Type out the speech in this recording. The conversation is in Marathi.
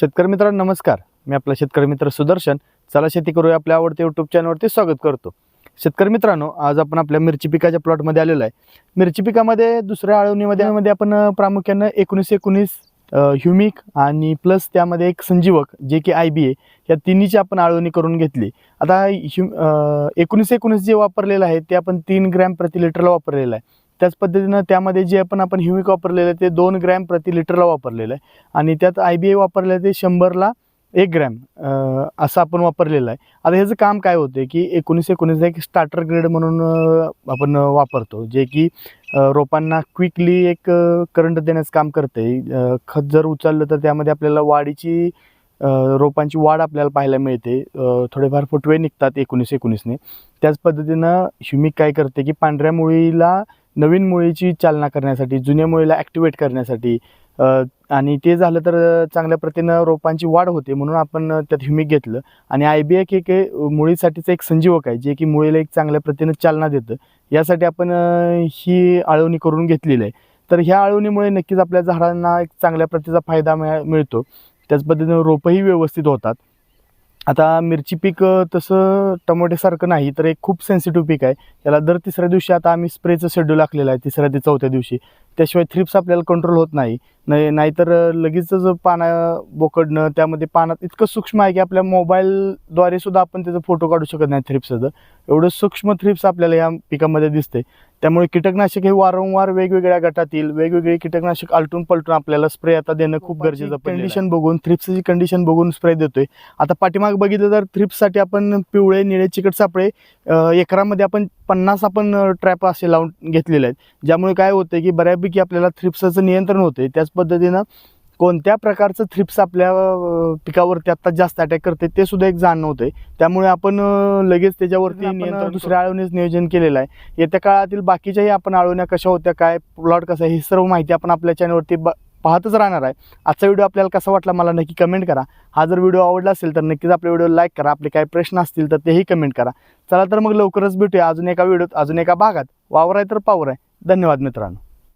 शेतकरी मित्रांनो नमस्कार. मी आपला शेतकरी मित्र सुदर्शन. चला शेती करूया आपल्या आवडते यूट्यूब चॅनलवरती स्वागत करतो. शेतकरी मित्रांनो आज आपण आपल्या मिरची पिकाच्या प्लॉटमध्ये आलेलो आहे. मिरची पिकामध्ये दुसऱ्या आळवणीमध्ये मध्ये आपण प्रामुख्यानं एकोणीस एकोणीस ह्युमिक आणि प्लस त्यामध्ये एक संजीवक जे की आय बी ए या तिन्हीची आपण आळवणी करून घेतली. आता ह्यु एकोणीस एकोणीस जे वापरलेलं आहे ते आपण तीन ग्रॅम प्रति लिटरला वापरलेलं आहे. त्याच पद्धतीनं त्यामध्ये जे आपण आपण ह्युमिक वापरलेलं आहे ते दोन ग्रॅम प्रति लिटरला वापरलेलं आहे. आणि त्यात आय बी ए वापरलेलं आहे ते शंभरला एक ग्रॅम असं आपण वापरलेलं आहे. आता ह्याचं काम काय होतं की एकोणीस एकोणीस एक स्टार्टर ग्रेड म्हणून आपण वापरतो जे की रोपांना क्विकली एक करंट देण्याचं काम करते खत जर उचललं तर त्यामध्ये आपल्याला वाढीची रोपांची वाढ आपल्याला पाहायला मिळते. थोडेफार फुटवे निघतात एकोणीस एकोणीसने. त्याच पद्धतीनं ह्युमिक काय करते की पांढऱ्या मुळीला नवीन मुळीची चालना करण्यासाठी जुन्या मुळीला ॲक्टिवेट करण्यासाठी आणि ते झालं तर चांगल्या प्रतीनं रोपांची वाढ होते म्हणून आपण त्यात ह्युमिक घेतलं. आणि आय बी एक एक मुळीसाठीचं एक संजीवक आहे जे की मुळीला एक चांगल्या प्रतीनं चालना देतं. यासाठी आपण ही आळवणी करून घेतलेली आहे. तर ह्या आळवणीमुळे नक्कीच आपल्या झाडांना एक चांगल्या प्रतीचा फायदा मिळा मिळतो. त्याच पद्धतीनं रोपंही व्यवस्थित होतात. आता मिरची पीक तसं टमाटेसारखं नाही तर एक खूप सेन्सिटिव्ह पीक आहे. त्याला दर तिसऱ्या दिवशी आता आम्ही स्प्रेचं शेड्यूल आखलेलं आहे तिसऱ्या ते चौथ्या दिवशी. त्याशिवाय थ्रिप्स आपल्याला कंट्रोल होत नाही. नाही नाहीतर लगेचच पाना बोकडणं त्यामध्ये पानात इतकं सूक्ष्म आहे की आपल्या मोबाईलद्वारे सुद्धा आपण त्याचा फोटो काढू शकत नाही थ्रिप्सचं एवढं सूक्ष्म थ्रिप्स आपल्याला या पिकामध्ये दिसते त्यामुळे कीटकनाशक हे वारंवार वेगवेगळ्या गटातील वेगवेगळे कीटकनाशक आलटून पलटून आपल्याला स्प्रे आता देणं खूप गरजेचं कंडिशन बघून थ्रिप्सची कंडिशन बघून स्प्रे देतोय. आता पाठीमाग बघितलं तर थ्रिप्ससाठी आपण पिवळे निळे चिकट सापळे एकरामध्ये आपण पन्नास आपण ट्रॅप असे लावून घेतलेले आहेत. ज्यामुळे काय होतं की बऱ्यापैकी आपल्याला थ्रिप्सचं नियंत्रण होते त्याच पद्धतीनं कोणत्या प्रकारचं थ्रिप्स आपल्या पिकावरती आता जास्त अटॅक करते ते सुद्धा एक जाणणं होते त्यामुळे आपण लगेच त्याच्यावरती नियंत्रण दुसऱ्या आळवणीच नियोजन केलेलं आहे. येत्या काळातील बाकीच्याही आपण आळवण्या कशा होत्या काय प्लॉट कसा आहे, ही सर्व माहिती आपण आपल्या चॅनलवरती ब पाहतच राहणार आहे. आजचा व्हिडिओ आपल्याला कसा वाटला मला नक्की कमेंट करा. हा जर व्हिडिओ आवडला असेल तर नक्कीच आपल्या व्हिडिओ लाईक करा. आपले काही प्रश्न असतील तर तेही कमेंट करा. चला तर मग लवकरच भेटूया अजून एका व्हिडिओत अजून एका भागात. वावर आहे तर पावर आहे. धन्यवाद मित्रांनो.